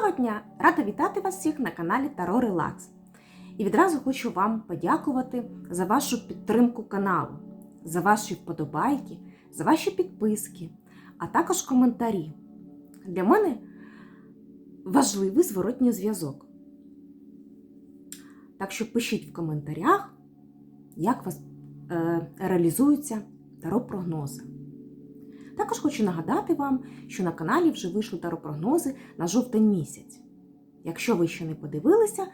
Доброго дня! Рада вітати вас всіх на каналі Таро Релакс. І відразу хочу вам подякувати за вашу підтримку каналу, за ваші вподобайки, за ваші підписки, а також коментарі. Для мене важливий зворотній зв'язок. Так що пишіть в коментарях, як у вас е, реалізуються таро-прогнози. Також хочу нагадати вам, що на каналі вже вийшли таропрогнози на жовтень місяць. Якщо ви ще не подивилися,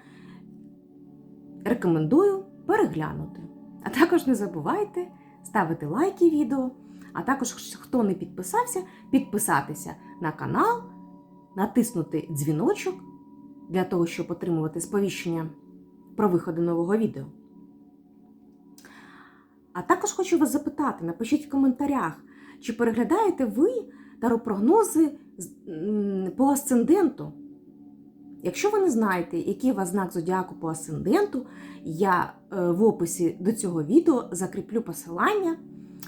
рекомендую переглянути. А також не забувайте ставити лайки відео, а також, хто не підписався, підписатися на канал, натиснути дзвіночок для того, щоб отримувати сповіщення про виходи нового відео. А також хочу вас запитати, напишіть в коментарях, чи переглядаєте ви таропрогнози по асценденту? Якщо ви не знаєте, який у вас знак зодіаку по асценденту, я е, в описі до цього відео закріплю посилання,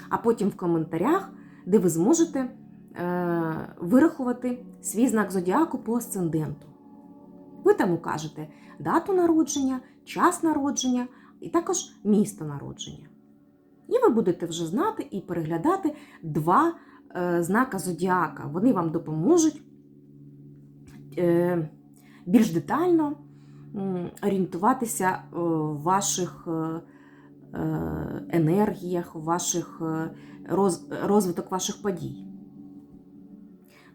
а потім в коментарях, де ви зможете е, вирахувати свій знак зодіаку по асценденту. Ви там укажете дату народження, час народження і також місто народження. І ви будете вже знати і переглядати два е, знака зодіака. Вони вам допоможуть е, більш детально орієнтуватися е, в ваших енергіях, в ваших роз, розвиток ваших подій.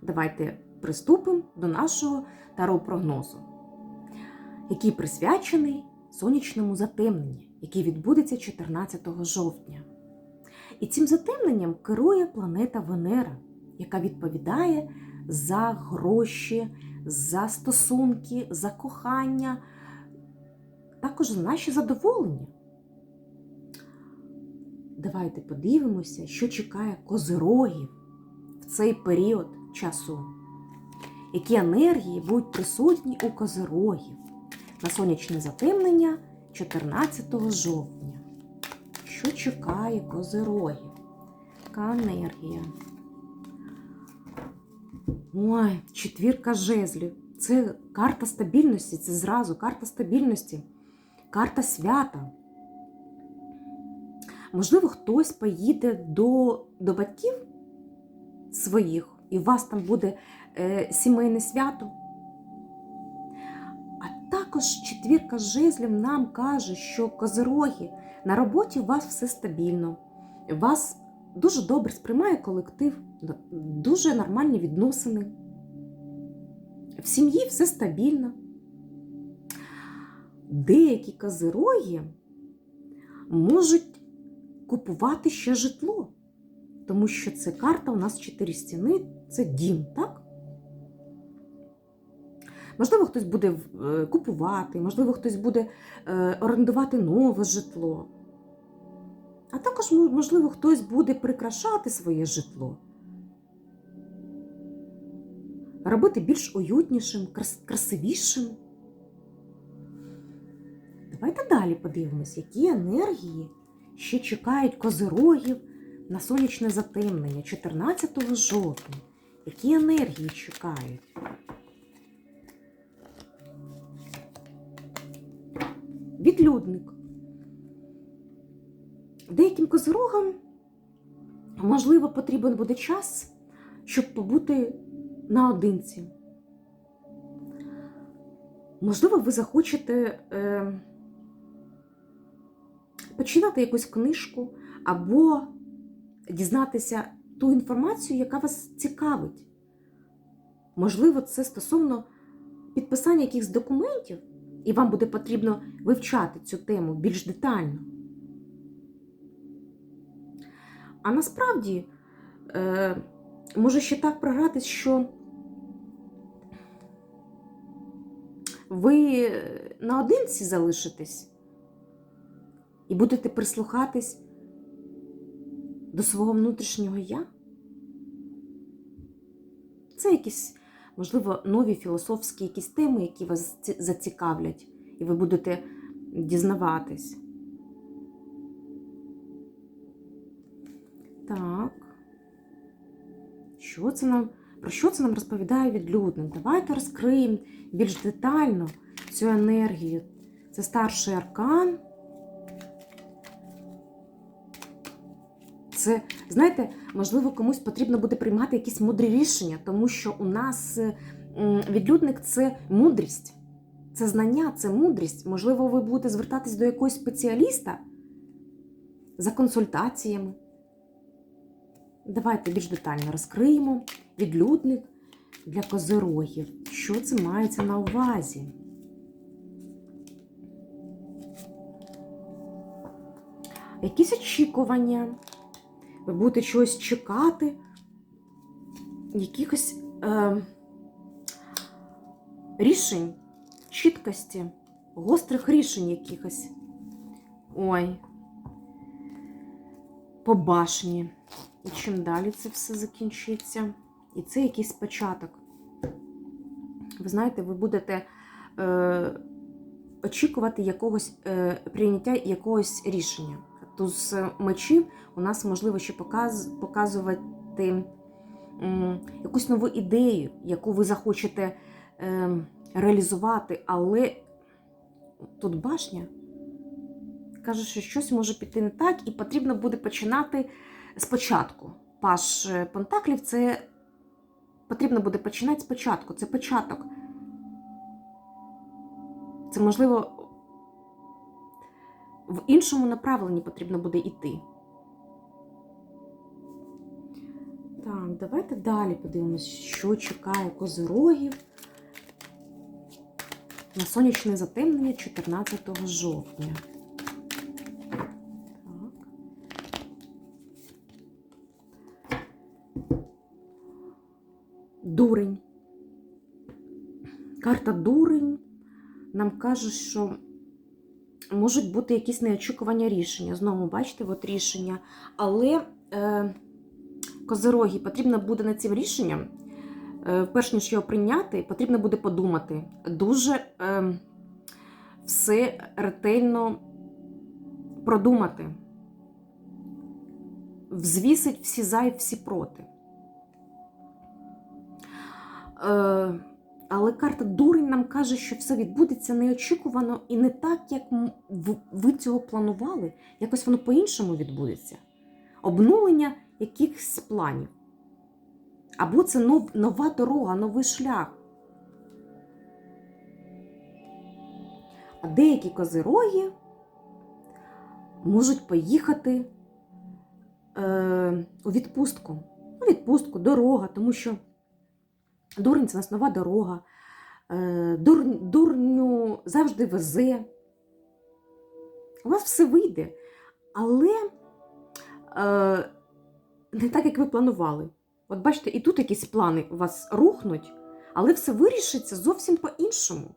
Давайте приступимо до нашого таро-прогнозу, який присвячений сонячному затемненню який відбудеться 14 жовтня. І цим затемненням керує планета Венера, яка відповідає за гроші, за стосунки, за кохання, також за наші задоволення. Давайте подивимося, що чекає козирогів в цей період часу. Які енергії будуть присутні у козирогів на сонячне затемнення 14 жовтня. Що чекає козирогів? Яка енергія? Ой, четвірка жезлів. Це карта стабільності, це зразу карта стабільності, карта свята. Можливо, хтось поїде до до батьків своїх, і у вас там буде е, сімейне свято. Також четвірка жезлів нам каже, що козироги на роботі у вас все стабільно, вас дуже добре сприймає колектив, дуже нормальні відносини. В сім'ї все стабільно. Деякі козироги можуть купувати ще житло, тому що це карта у нас чотири стіни, це дім, так? Можливо, хтось буде е, купувати, можливо, хтось буде е, орендувати нове житло. А також, можливо, хтось буде прикрашати своє житло, робити більш уютнішим, красивішим. Давайте далі подивимось, які енергії ще чекають козирогів на сонячне затемнення 14 жовтня. Які енергії чекають? Відлюдник. Деяким козирогам, можливо, потрібен буде час, щоб побути наодинці. Можливо, ви захочете е, починати якусь книжку або дізнатися ту інформацію, яка вас цікавить. Можливо, це стосовно підписання якихось документів і вам буде потрібно вивчати цю тему більш детально. А насправді е, може ще так програтись, що ви наодинці залишитесь і будете прислухатись до свого внутрішнього я. Це якісь можливо, нові філософські якісь теми, які вас зацікавлять, і ви будете дізнаватись. Так. Що це нам Про що це нам розповідає відлюдник? Давайте розкриємо більш детально цю енергію. Це старший аркан. Це, знаєте, можливо, комусь потрібно буде приймати якісь мудрі рішення, тому що у нас е, відлюдник це мудрість, це знання, це мудрість. Можливо, ви будете звертатись до якогось спеціаліста за консультаціями. Давайте більш детально розкриємо відлюдник для козирогів. Що це мається на увазі? Якісь очікування. Ви будете чогось чекати, якихось е, рішень, чіткості, гострих рішень якихось. Ой. По башні. І чим далі це все закінчиться? І це якийсь початок. Ви знаєте, ви будете е, очікувати якогось е, прийняття якогось рішення. Туз мечів у нас можливо ще показ, показувати м, якусь нову ідею, яку ви захочете е, реалізувати, але тут башня каже, що щось може піти не так, і потрібно буде починати спочатку. Паш Пентаклів це потрібно буде починати спочатку. Це початок. Це можливо в іншому направленні потрібно буде йти. Так, давайте далі подивимось, що чекає козирогів на сонячне затемнення 14 жовтня. Так. Дурень. Карта дурень нам каже, що можуть бути якісь неочікувані рішення. Знову, бачите, от рішення. Але е, козироги, потрібно буде над цим рішенням, е, перш ніж його прийняти, потрібно буде подумати. Дуже е, все ретельно продумати, взвісить всі за і всі проти. Е, але карта дурень нам каже, що все відбудеться неочікувано і не так, як ви цього планували. Якось воно по-іншому відбудеться. Обнулення якихось планів. Або це нов, нова дорога, новий шлях. А деякі козироги можуть поїхати е, у відпустку. У відпустку, дорога, тому що дурень це нас нова дорога. Е, дур, дурню завжди везе. У вас все вийде, але е, не так, як ви планували. От бачите, і тут якісь плани у вас рухнуть, але все вирішиться зовсім по-іншому.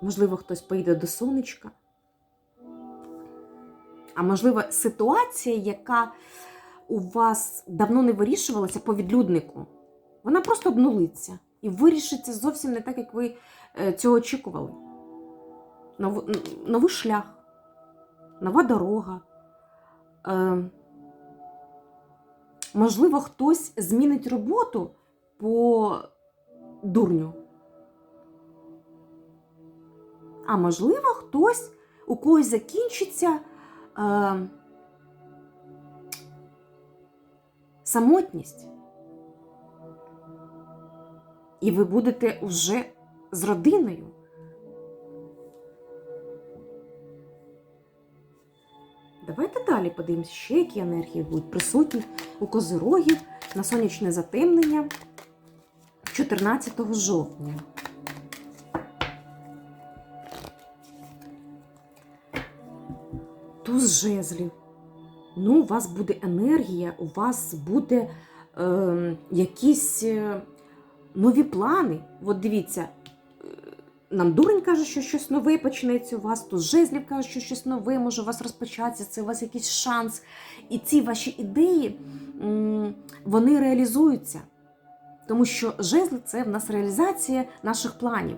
Можливо, хтось поїде до сонечка. А можливо, ситуація, яка у вас давно не вирішувалася по відлюднику, вона просто обнулиться і вирішиться зовсім не так, як ви е, цього очікували. Нов, новий шлях, нова дорога. Е, можливо, хтось змінить роботу по дурню. А можливо, хтось, у когось закінчиться самотність. І ви будете вже з родиною. Давайте далі подивимося, ще які енергії будуть присутні у козирогів на сонячне затемнення 14 жовтня. Туз жезлів. Ну, у вас буде енергія, у вас буде е, якісь нові плани. От дивіться, е, нам дурень каже, що щось нове почнеться у вас, тут жезлів каже, що щось нове може у вас розпочатися, це у вас якийсь шанс. І ці ваші ідеї вони реалізуються. Тому що жезли це в нас реалізація наших планів.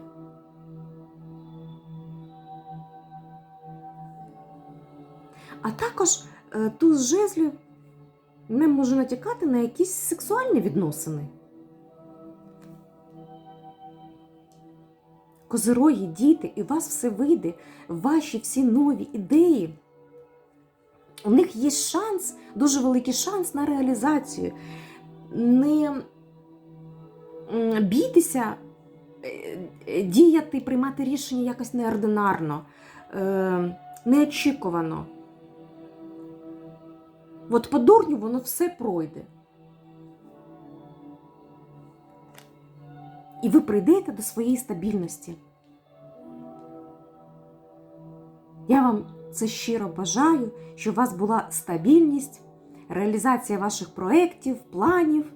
А також е, туз жезлів не може натякати на якісь сексуальні відносини. Козирої, діти, і у вас все вийде, ваші всі нові ідеї. У них є шанс, дуже великий шанс на реалізацію. Не бійтеся е, е, діяти, приймати рішення якось неординарно, неочікувано. От по дурню воно все пройде. І ви прийдете до своєї стабільності. Я вам це щиро бажаю, щоб у вас була стабільність, реалізація ваших проєктів, планів,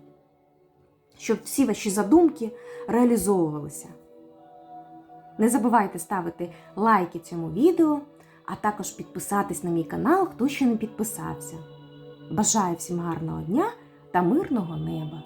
щоб всі ваші задумки реалізовувалися. Не забувайте ставити лайки цьому відео, а також підписатись на мій канал, хто ще не підписався. Бажаю всім гарного дня та мирного неба!